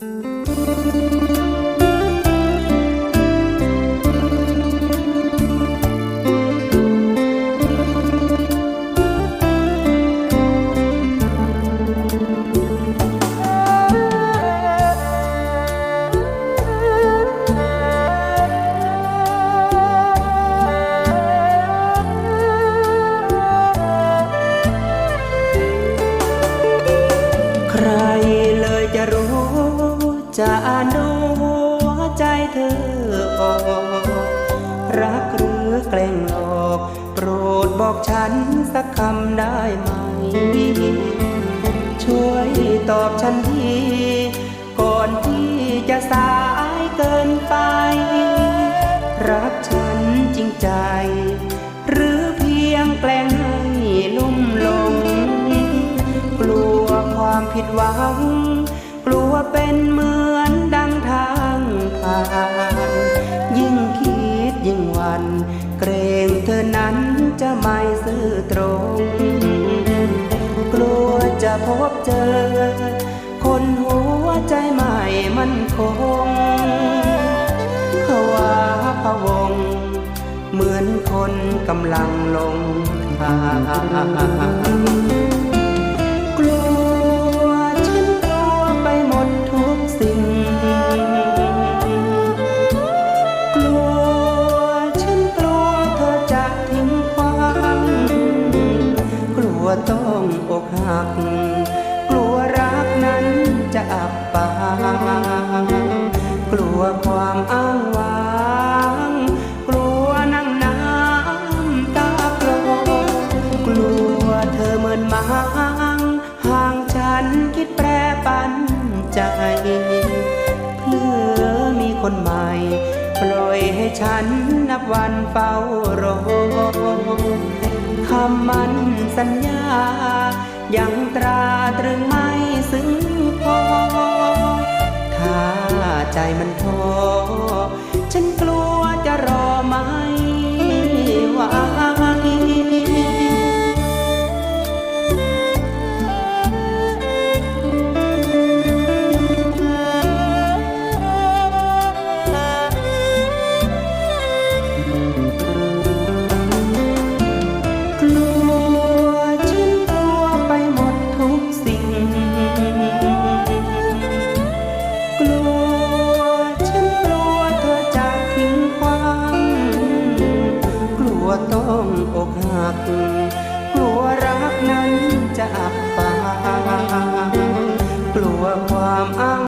ใค จะดูหัวใจเธอออกรักหรือแกล้งหลอก โปรดบอกฉันสักคำได้ไหม ช่วยตอบฉันทีก่อนที่จะสายเกินไป รักฉันจริงใจ หรือเพียงแกล้งให้ลุ่มลง กลัวความผิดหวัง กลัวเป็นมือ จะไม่ซื่อตรง กลัวจะพบเจอ คนหัวใจใหม่มันคงภาวะพะวง เหมือนคนกำลังหลงทาง ต้องอกหัก กลัวรักนั้นจะอับปางกลัวความอ้างว้าง กลัวนั่งน้ำตาโปรกลัวเธอเหมือนมางห่างฉันคิดแปรปันใจเพื่อมีคนใหม่ปล่อยให้ฉันนับวันเฝ้ารอ คำมันสัญญา ยังตราตรึงไม่ซึ้งพอ ถ้าใจมันท้อ ลัวความอ้าง